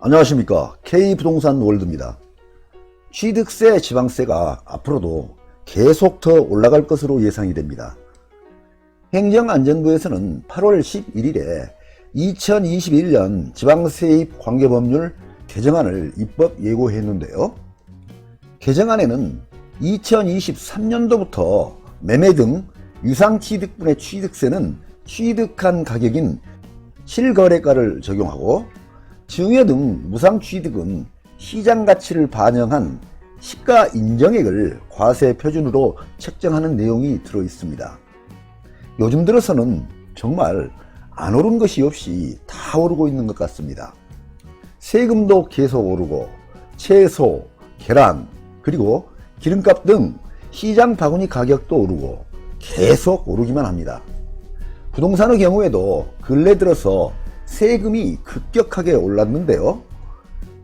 안녕하십니까 K부동산 월드입니다. 취득세 지방세가 앞으로도 계속 더 올라갈 것으로 예상이 됩니다. 행정안전부에서는 8월 11일에 2021년 지방세입 관계법률 개정안을 입법 예고했는데요. 개정안에는 2023년도부터 매매 등 유상취득분의 취득세는 취득한 가격인 실거래가를 적용하고 증여 등 무상 취득은 시장 가치를 반영한 시가 인정액을 과세 표준으로 책정하는 내용이 들어 있습니다. 요즘 들어서는 정말 안 오른 것이 없이 다 오르고 있는 것 같습니다. 세금도 계속 오르고 채소, 계란, 그리고 기름값 등 시장 바구니 가격도 오르고 계속 오르기만 합니다. 부동산의 경우에도 근래 들어서 세금이 급격하게 올랐는데요.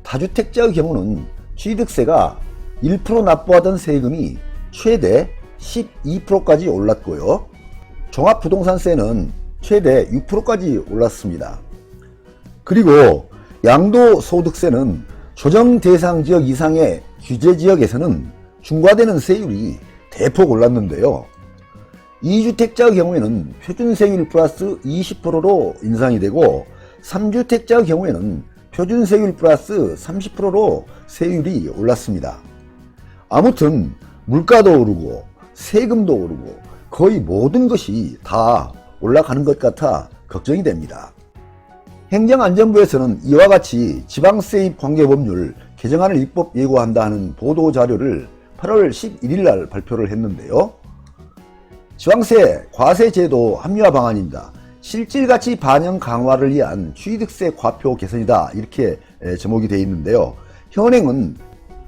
다주택자의 경우는 취득세가 1% 납부하던 세금이 최대 12%까지 올랐고요. 종합부동산세는 최대 6%까지 올랐습니다. 그리고 양도소득세는 조정 대상 지역 이상의 규제 지역에서는 중과되는 세율이 대폭 올랐는데요. 2주택자의 경우에는 표준세율 플러스 20%로 인상이 되고 3주택자의 경우에는 표준 세율 플러스 30%로 세율이 올랐습니다. 아무튼 물가도 오르고 세금도 오르고 거의 모든 것이 다 올라가는 것 같아 걱정이 됩니다. 행정안전부에서는 이와 같이 지방세입 관계법률 개정안을 입법 예고한다는 보도 자료를 8월 11일 날 발표를 했는데요. 지방세 과세 제도 합리화 방안입니다. 실질가치 반영 강화를 위한 취득세 과표 개선이다 이렇게 제목이 되어 있는데요. 현행은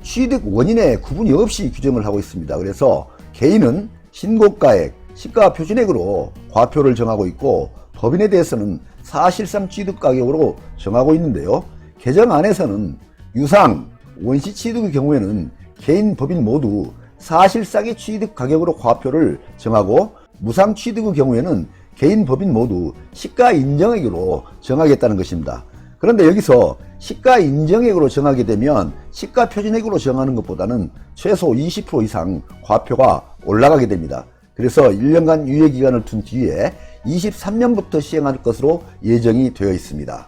취득 원인에 구분이 없이 규정을 하고 있습니다. 그래서 개인은 신고가액, 시가 표준액으로 과표를 정하고 있고 법인에 대해서는 사실상 취득 가격으로 정하고 있는데요. 개정안에서는 유상, 원시 취득의 경우에는 개인, 법인 모두 사실상의 취득 가격으로 과표를 정하고 무상 취득의 경우에는 개인, 법인 모두 시가 인정액으로 정하겠다는 것입니다. 그런데 여기서 시가 인정액으로 정하게 되면 시가 표준액으로 정하는 것보다는 최소 20% 이상 과표가 올라가게 됩니다. 그래서 1년간 유예 기간을 둔 뒤에 23년부터 시행할 것으로 예정이 되어 있습니다.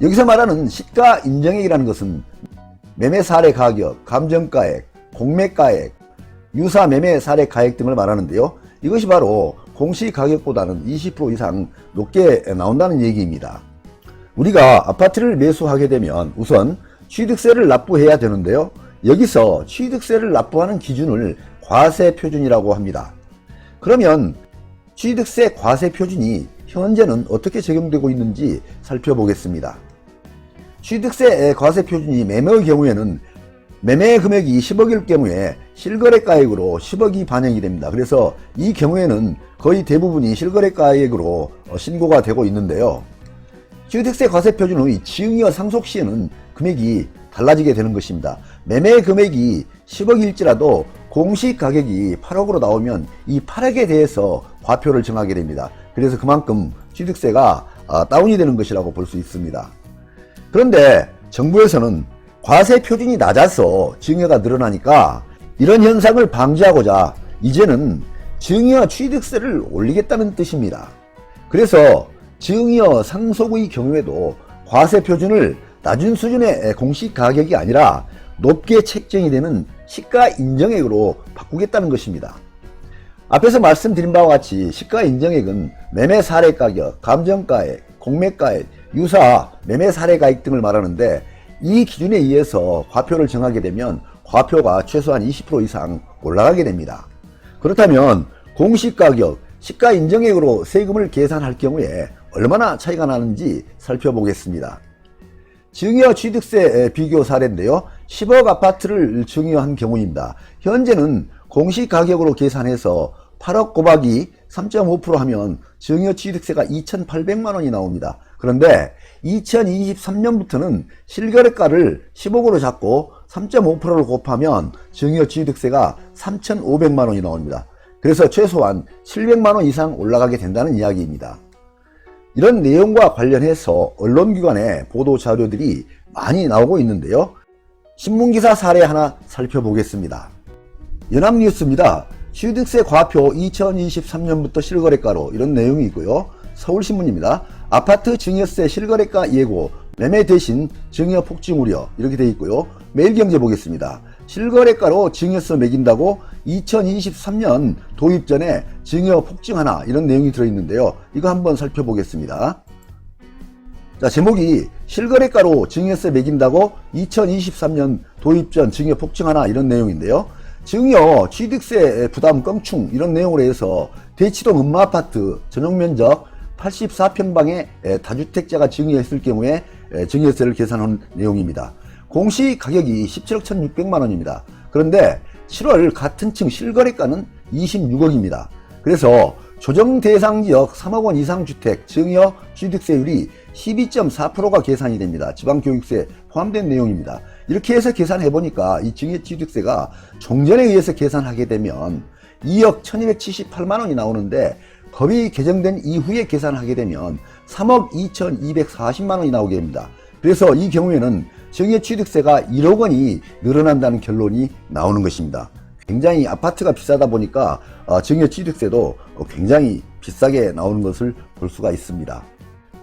여기서 말하는 시가 인정액이라는 것은 매매 사례 가격, 감정가액, 공매가액, 유사 매매 사례 가액 등을 말하는데요. 이것이 바로 공시 가격보다는 20% 이상 높게 나온다는 얘기입니다. 우리가 아파트를 매수하게 되면 우선 취득세를 납부해야 되는데요. 여기서 취득세를 납부하는 기준을 과세 표준이라고 합니다. 그러면 취득세 과세 표준이 현재는 어떻게 적용되고 있는지 살펴보겠습니다. 취득세 과세 표준이 매매의 경우에는 매매 금액이 10억일 경우에 실거래가액으로 10억이 반영이 됩니다. 그래서 이 경우에는 거의 대부분이 실거래가액으로 신고가 되고 있는데요. 취득세 과세 표준의 증여 상속 시에는 금액이 달라지게 되는 것입니다. 매매 금액이 10억일지라도 공시 가격이 8억으로 나오면 이 8억에 대해서 과표를 정하게 됩니다. 그래서 그만큼 취득세가 다운이 되는 것이라고 볼 수 있습니다. 그런데 정부에서는 과세 표준이 낮아서 증여가 늘어나니까 이런 현상을 방지하고자 이제는 증여 취득세를 올리겠다는 뜻입니다. 그래서 증여 상속의 경우에도 과세 표준을 낮은 수준의 공시 가격이 아니라 높게 책정이 되는 시가 인정액으로 바꾸겠다는 것입니다. 앞에서 말씀드린 바와 같이 시가 인정액은 매매 사례 가격, 감정가액, 공매가액, 유사 매매 사례 가액 등을 말하는데 이 기준에 의해서 과표를 정하게 되면 과표가 최소한 20% 이상 올라가게 됩니다. 그렇다면 공시가격, 시가 인정액으로 세금을 계산할 경우에 얼마나 차이가 나는지 살펴보겠습니다. 증여 취득세 비교 사례인데요. 10억 아파트를 증여한 경우입니다. 현재는 공시가격으로 계산해서 8억 곱하기 3.5% 하면 증여 취득세가 2,800만 원이 나옵니다. 그런데 2023년부터는 실거래가를 10억으로 잡고 3.5%를 곱하면 증여 취득세가 3,500만 원이 나옵니다. 그래서 최소한 700만 원 이상 올라가게 된다는 이야기입니다. 이런 내용과 관련해서 언론기관의 보도 자료들이 많이 나오고 있는데요. 신문기사 사례 하나 살펴보겠습니다. 연합뉴스입니다. 취득세 과표 2023년부터 실거래가로 이런 내용이 있고요. 서울신문입니다. 아파트 증여세 실거래가 예고, 매매 대신 증여 폭증 우려 이렇게 돼 있고요. 매일경제 보겠습니다. 실거래가로 증여세 매긴다고 2023년 도입 전에 증여 폭증 하나 이런 내용이 들어있는데요. 이거 한번 살펴보겠습니다. 자, 제목이 실거래가로 증여세 매긴다고 2023년 도입 전 증여 폭증 하나 이런 내용인데요. 증여 취득세 부담 껑충 이런 내용으로 해서 대치동 음마아파트 전용 면적 84평방의 다주택자가 증여했을 경우에 에, 증여세를 계산한 내용입니다. 공시 가격이 17억 1,600만 원입니다. 그런데 7월 같은 층 실거래가는 26억입니다. 그래서 조정 대상 지역 3억 원 이상 주택 증여 취득세율이 12.4%가 계산이 됩니다. 지방교육세 포함된 내용입니다. 이렇게 해서 계산해 보니까 이 증여 취득세가 종전에 의해서 계산하게 되면 2억 1278만 원이 나오는데 법이 개정된 이후에 계산하게 되면 3억 2240만 원이 나오게 됩니다. 그래서 이 경우에는 증여 취득세가 1억 원이 늘어난다는 결론이 나오는 것입니다. 굉장히 아파트가 비싸다 보니까 어, 증여 취득세도 어, 굉장히 비싸게 나오는 것을 볼 수가 있습니다.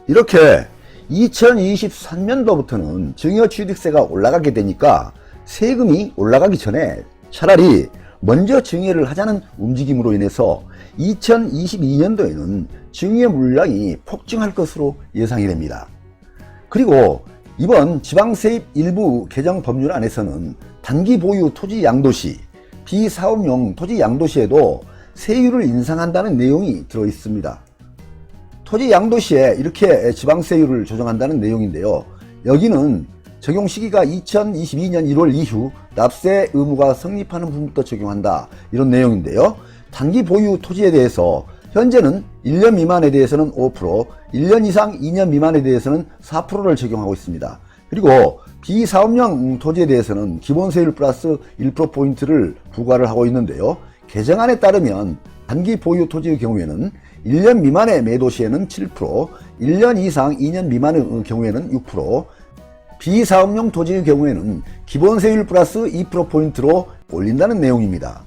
이렇게 2023년도부터는 증여 취득세가 올라가게 되니까 세금이 올라가기 전에 차라리 먼저 증여를 하자는 움직임으로 인해서 2022년도에는 증여 물량이 폭증할 것으로 예상이 됩니다. 그리고 이번 지방세입 일부 개정 법률 안에서는 단기 보유 토지 양도시, 비사업용 토지 양도시에도 세율을 인상한다는 내용이 들어 있습니다. 토지 양도시에 이렇게 지방세율을 조정한다는 내용인데요. 여기는 적용 시기가 2022년 1월 이후 납세 의무가 성립하는 부분부터 적용한다. 이런 내용인데요. 단기 보유 토지에 대해서 현재는 1년 미만에 대해서는 5%, 1년 이상 2년 미만에 대해서는 4%를 적용하고 있습니다. 그리고 비사업용 토지에 대해서는 기본세율 플러스 1%포인트를 부과를 하고 있는데요. 개정안에 따르면 단기 보유 토지의 경우에는 1년 미만의 매도 시에는 7%, 1년 이상 2년 미만의 경우에는 6%, 비사업용 토지의 경우에는 기본세율 플러스 2%포인트로 올린다는 내용입니다.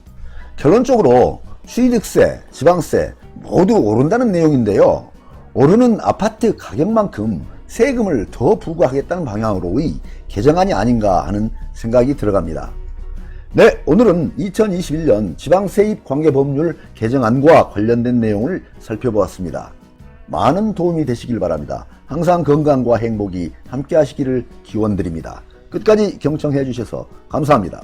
결론적으로 취득세, 지방세 모두 오른다는 내용인데요. 오르는 아파트 가격만큼 세금을 더 부과하겠다는 방향으로의 개정안이 아닌가 하는 생각이 들어갑니다. 네, 오늘은 2021년 지방세입 관계법률 개정안과 관련된 내용을 살펴보았습니다. 많은 도움이 되시길 바랍니다. 항상 건강과 행복이 함께 하시기를 기원드립니다. 끝까지 경청해 주셔서 감사합니다.